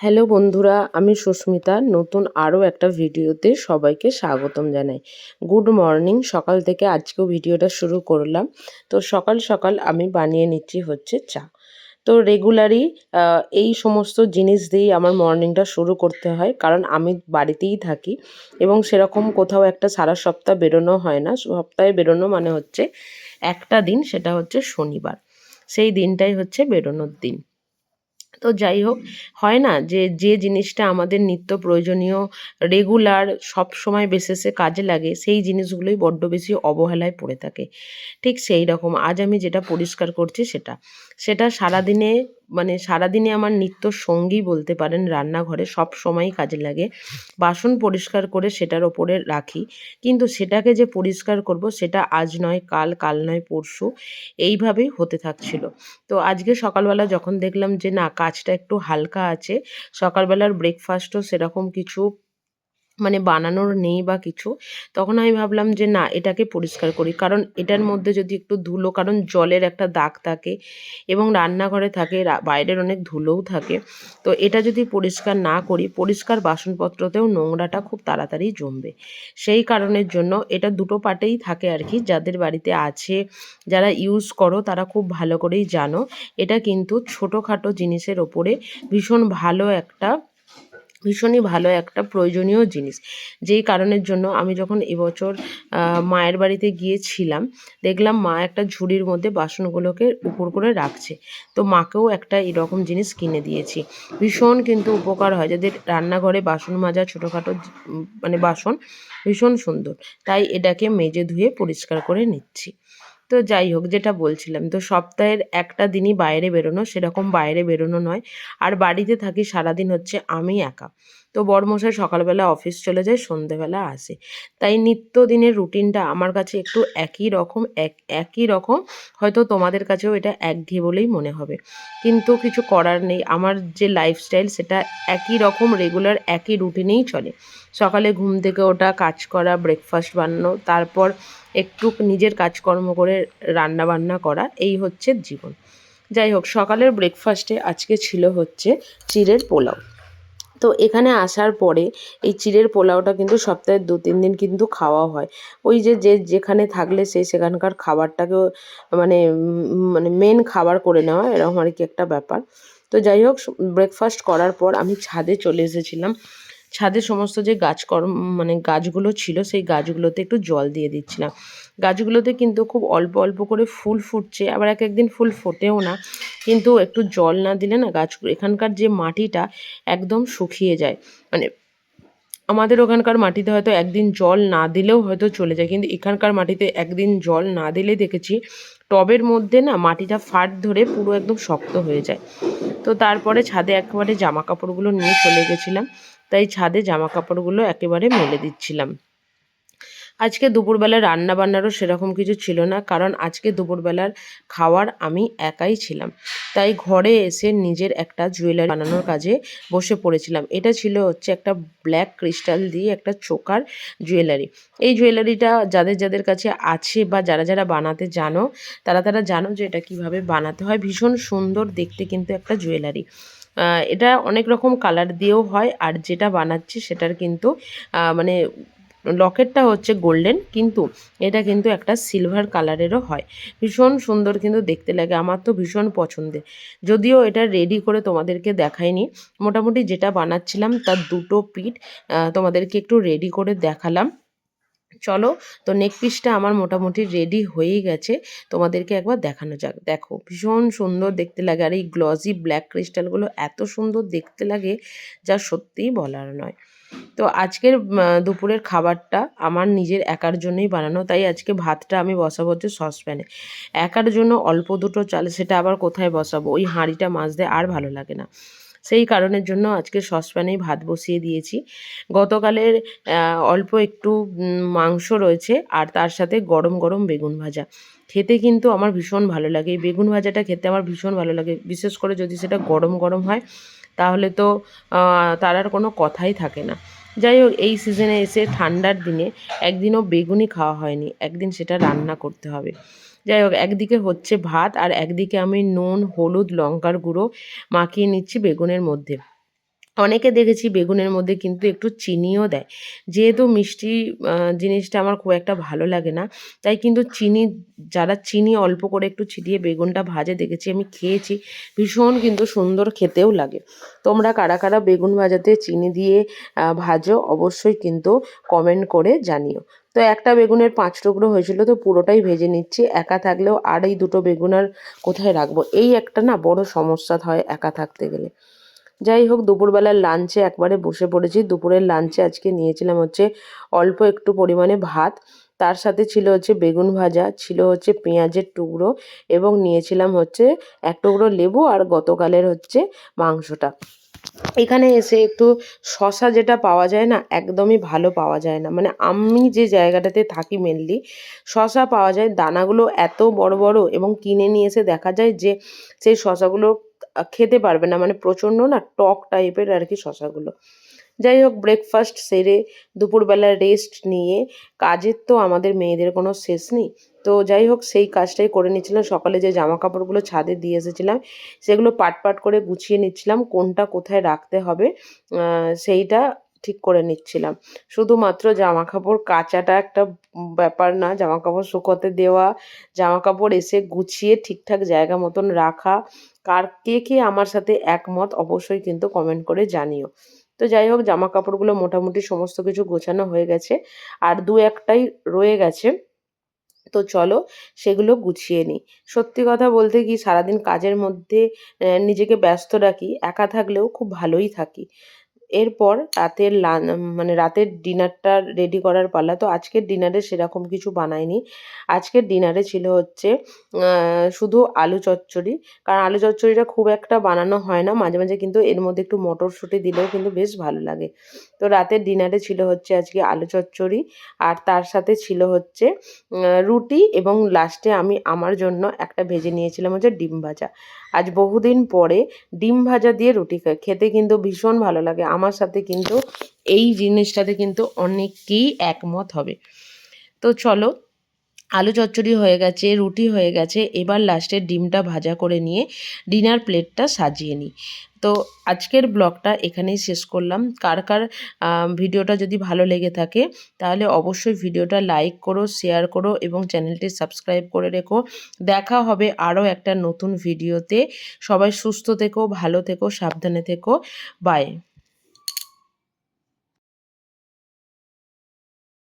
Hello বন্ধুরা, আমি সুস্মিতা। নতুন আরও একটা ভিডিওতে সবাইকে স্বাগতম জানাই। গুড মর্নিং, সকাল থেকে আজকেও ভিডিওটা শুরু করলাম। তো সকাল সকাল আমি বানিয়ে নিচ্ছি হচ্ছে চা। তো রেগুলারই এই সমস্ত জিনিস দিয়েই আমার মর্নিংটা শুরু করতে হয়। কারণ আমি বাড়িতেই থাকি এবং সেরকম কোথাও একটা সারা সপ্তাহ বেরোনো হয় না। সপ্তাহে বেরোনো মানে হচ্ছে একটা দিন, সেটা হচ্ছে শনিবার। সেই দিনটাই হচ্ছে বেরোনোর দিন। তো যাই হোক, হয় না যে যে জিনিসটা আমাদের নিত্য প্রয়োজনীয় রেগুলার সব সময় বেসেসে কাজে লাগে, সেই জিনিসগুলোই বড্ড বেশি অবহেলায় পড়ে থাকে। ঠিক সেই রকম আজ আমি যেটা পরিষ্কার করছি সেটা। সেটা সারাদিনে মানে সারাদিনে আমার নিত্য সঙ্গী বলতে পারেন রান্নাঘরে সব সময়ই কাজে লাগে। বাসন পরিষ্কার করে সেটার ওপরে রাখি। কিন্তু সেটাকে যে পরিষ্কার করব সেটা আজ নয়, কাল কাল নয়, পরশু এইভাবেই হতে থাকছিল। তো আজকে সকালবেলা যখন দেখলাম যে না, কাজটা একটু হালকা আছে, সকালবেলার ব্রেকফাস্টও সেরকম কিছু মানে বানানোর নেই বা কিছু তখন আমি ভাবলাম যে না এটাকে পরিষ্কার করি। কারণ এটার মধ্যে যদি একটু ধুলো কারণ জলের একটা দাগ থাকে এবং রান্নাঘরে থাকে বাইরের অনেক ধুলোও থাকে তো এটা যদি পরিষ্কার না করি পরিষ্কার বাসনপত্রতেও নোংরাটা খুব তাড়াতাড়ি জমবে। সেই কারণের জন্য এটা দুটো পাটেই থাকে আর কি যাদের বাড়িতে আছে যারা ইউজ করো তারা খুব ভালো করেই জানো। এটা কিন্তু ছোটোখাটো জিনিসের ওপরে ভীষণ ভালো একটা ভীষণই ভালো একটা প্রয়োজনীয় জিনিস। যেই কারণের জন্য আমি যখন এবছর মায়ের বাড়িতে গিয়েছিলাম, দেখলাম মা একটা ঝুড়ির মধ্যে বাসনগুলোকে উপর করে রাখছে। তো মাকেও একটা এরকম জিনিস কিনে দিয়েছি। ভীষণ কিন্তু উপকার হয়। যাদের রান্নাঘরে বাসন মাজা ছোটোখাটো মানে বাসন ভীষণ সুন্দর। তাই এটাকে মেজে ধুয়ে পরিষ্কার করে নিচ্ছি। তো যাই হোক, যেটা বলছিলাম, তো সপ্তাহের একটা দিনই বাইরে বেরোনো, সেরকম বাইরে বেরোনো নয়। আর বাড়িতে থাকি সারাদিন হচ্ছে আমি একা। তো বড়মশাই সকালবেলা অফিস চলে যায়, সন্ধেবেলা আসে। তাই নিত্য দিনের রুটিনটা আমার কাছে একটু একই রকম, এক, একই রকম, হয়তো তোমাদের কাছেও এটা একঘেয়ে বলেই মনে হবে। কিন্তু কিছু করার নেই, আমার যে লাইফস্টাইল সেটা একই রকম রেগুলার একই রুটিনেই চলে। সকালে ঘুম থেকে ওটা কাজ করা ব্রেকফাস্ট বানানো, তারপর একটু নিজের কাজকর্ম করে রান্না বান্না করা, এই হচ্ছে জীবন। যাই হোক, সকালের ব্রেকফাস্টে আজকে ছিল হচ্ছে চিড়ের পোলাও। তো এখানে আসার পরে এই চিড়ের পোলাওটা কিন্তু সপ্তাহে দু তিন দিন কিন্তু খাওয়া হয়। ওই যে যে, যেখানে থাকলে সে সেখানকার খাবারটাকেও মানে মানে মেন খাবার করে নেওয়া, এরকম আর কি একটা ব্যাপার। তো যাই হোক ব্রেকফাস্ট করার পর আমি ছাদে চলে এসেছিলাম। ছাদে সমস্ত যে গাছকর্ম মানে গাছগুলো ছিল, সেই গাছগুলোতে একটু জল দিয়ে দিচ্ছিলাম। গাছগুলোতে কিন্তু খুব অল্প অল্প করে ফুল ফুটছে, আবার এক একদিন ফুল ফোটেও না। কিন্তু একটু জল না দিলে না গাছগুলো এখানকার যে মাটিটা একদম শুকিয়ে যায়। মানে আমাদের ওখানকার মাটিতে হয়তো একদিন জল না দিলেও হয়তো চলে যায়, কিন্তু এখানকার মাটিতে একদিন জল না দিলে দেখেছি, টবের মধ্যে না মাটিটা ফাট ধরে পুরো একদম শক্ত হয়ে যায়। তো তারপরে ছাদে একেবারে জামা কাপড়গুলো নিয়ে চলে গেছিলাম। তাই ছাদে জামা কাপড়গুলো একেবারে মেলে দিচ্ছিলাম। আজকে দুপুরবেলা রান্না বান্নারও সেরকম কিছু ছিল না, কারণ আজকে দুপুরবেলার খাওয়ার আমি একাই ছিলাম। তাই ঘরে এসে নিজের একটা জুয়েলারি বানানোর কাজে বসে পড়েছিলাম। এটা ছিল হচ্ছে একটা ব্ল্যাক ক্রিস্টাল দিয়ে একটা চোকার জুয়েলারি। এই জুয়েলারিটা যাদের যাদের কাছে আছে বা যারা যারা বানাতে জানো, তারা তারা জানো যে এটা কীভাবে বানাতে হয়। ভীষণ সুন্দর দেখতে কিন্তু একটা জুয়েলারি। এটা অনেক রকম কালার দিয়েও হয়। আর যেটা বানাচ্ছি সেটার কিন্তু মানে লকেটটা হচ্ছে গোল্ডেন কিন্তু এটা কিন্তু একটা সিলভার কালারেরও হয়। ভীষণ সুন্দর কিন্তু দেখতে লাগে, আমার তো ভীষণ পছন্দের। যদিও এটা রেডি করে তোমাদেরকে দেখাইনি, মোটামুটি যেটা বানাচ্ছিলাম তার দুটো পিঠ তোমাদেরকে একটু রেডি করে দেখালাম। চলো, তো নেক পিসটা আমার মোটামুটি রেডি হয়েই গেছে। তোমাদেরকে একবার দেখানো যাক। দেখো, ভীষণ সুন্দর দেখতে লাগে। আর এই গ্লসি ব্ল্যাক ক্রিস্টালগুলো এত সুন্দর দেখতে লাগে, যা সত্যিই বলার নয়। তো আজকের দুপুরের খাবারটা আমার নিজের একার জন্যই বানানো। তাই আজকে ভাতটা আমি বসাবো হচ্ছে সসপ্যানে একার জন্য অল্প দুটো চাল, সেটা আবার কোথায় বসাবো? ওই হাঁড়িটা মাছতে আর ভালো লাগে না। সেই কারণের জন্য আজকে সসপ্যানেই ভাত বসিয়ে দিয়েছি। গতকালের অল্প একটু মাংস রয়েছে আর তার সাথে গরম গরম বেগুন ভাজা। খেতে কিন্তু আমার ভীষণ ভালো লাগে। এই বেগুন ভাজাটা খেতে আমার ভীষণ ভালো লাগে। বিশেষ করে যদি সেটা গরম গরম হয়, তাহলে তো তার আর কোনো কথাই থাকে না। যাই হোক, এই সিজনে এসে ঠান্ডার দিনে একদিনও বেগুনি খাওয়া হয়নি। একদিন সেটা রান্না করতে হবে। যাই হোক, একদিকে হচ্ছে ভাত আর একদিকে আমি নুন, হলুদ, লঙ্কার গুঁড়ো মাখিয়ে নিচ্ছি বেগুনের মধ্যে। অনেকে দেখেছি বেগুনের মধ্যে কিন্তু একটু চিনিও দেয়। যেহেতু মিষ্টি জিনিসটা আমার খুব একটা ভালো লাগে না, তাই কিন্তু চিনি, যারা চিনি অল্প করে একটু ছিটিয়ে বেগুনটা ভাজে দেখেছি, আমি খেয়েছি। ভীষণ কিন্তু সুন্দর খেতেও লাগে। তোমরা কারা কারা বেগুন ভাজাতে চিনি দিয়ে ভাজো অবশ্যই কিন্তু কমেন্ট করে জানিও। তো একটা বেগুনের পাঁচ টুকরো হয়েছিল, তো পুরোটাই ভেজে নিচ্ছি। একা থাকলেও আর এই দুটো বেগুন আর কোথায় রাখব? এই একটা না বড় সমস্যা হয় একা থাকতে গেলে। যাই হোক, দুপুরবেলার লাঞ্চে একবারে বসে পড়েছি। দুপুরের লাঞ্চে আজকে নিয়েছিলাম হচ্ছে অল্প একটু পরিমাণে ভাত। তার সাথে ছিল হচ্ছে বেগুন ভাজা, ছিল হচ্ছে পেঁয়াজের টুকরো এবং নিয়েছিলাম হচ্ছে এক টুকরো লেবু আর গতকালের হচ্ছে মাংসটা। এখানে এসে একটু শশা যেটা পাওয়া যায় না, একদমই ভালো পাওয়া যায় না। মানে আমি যে জায়গাটাতে থাকি মেনলি শশা পাওয়া যায়। দানাগুলো এত বড় বড় এবং কিনে নিয়ে এসে দেখা যায় যে সেই শশাগুলো খেতে পারবে না। মানে প্রচণ্ড না টক টাইপের আর কি শশাগুলো। যাই হোক ব্রেকফাস্ট সেরে দুপুরবেলা রেস্ট নিয়ে কাজের তো আমাদের মেয়েদের কোনো শেষ নেই। তো যাই হোক সেই কাজটাই করে নিচ্ছিলাম। সকালে যে জামা কাপড়গুলো ছাদে দিয়ে এসেছিলাম, সেগুলো পাট পাট করে গুছিয়ে নিচ্ছিলাম, কোনটা কোথায় রাখতে হবে সেইটা ঠিক করে নিচ্ছিলাম। শুধুমাত্র জামা কাপড় কাচাটা একটা ব্যাপার না জামা কাপড় শুকোতে দেওয়া জামা কাপড় এসে গুছিয়ে ঠিকঠাক জায়গা মতন রাখা। কার কে কে আমার সাথে একমত, অবশ্যই কিন্তু কমেন্ট করে জানিও। তো যাই হোক জামা কাপড়গুলো মোটামুটি সমস্ত কিছু গোছানো হয়ে গেছে। আর দু একটাই রয়ে গেছে। তো চলো সেগুলো গুছিয়ে নিই। সত্যি কথা বলতে কি, সারাদিন কাজের মধ্যে নিজেকে ব্যস্ত রাখি, একা থাকলেও খুব ভালোই থাকি। এরপর রাতের মানে রাতের ডিনারটা রেডি করার পালা। তো আজকের ডিনারে সেরকম কিছু বানাইনি। আজকের ডিনারে ছিল হচ্ছে শুধু আলু চচ্চড়ি। কারণ আলু চচ্চড়িটা খুব একটা বানানো হয় না, মাঝে মাঝে কিন্তু এর মধ্যে একটু মটরশুঁটি দিলেও কিন্তু বেশ ভালো লাগে। তো রাতের ডিনারে ছিল হচ্ছে আজকে আলু চচ্চড়ি। আর তার সাথে ছিল হচ্ছে রুটি এবং লাস্টে আমি আমার জন্য একটা ভেজে নিয়েছিলাম হচ্ছে ডিম ভাজা। আজ বহুদিন পরে ডিম ভাজা দিয়ে রুটি খেতে কিন্তু ভীষণ ভালো লাগে। আমার সাথে কিন্তু এই জিনিসটাতে কিন্তু অনেকেই একমত হবে। তো চলো, আলু চচ্চড়ি হয়ে গেছে, রুটি হয়ে গেছে, এবার লাস্টে ডিমটা ভাজা করে নিয়ে ডিনার প্লেটটা সাজিয়ে নিই। তো আজকের ব্লগটা এখানেই শেষ করলাম। কার কার ভিডিওটা যদি ভালো লেগে থাকে, তাহলে অবশ্যই ভিডিওটা লাইক করো শেয়ার করো এবং চ্যানেলটি সাবস্ক্রাইব করে রেখো। দেখা হবে আরও একটা নতুন ভিডিওতে। সবাই সুস্থ থেকো, ভালো থেকো, সাবধানে থেকো। বাই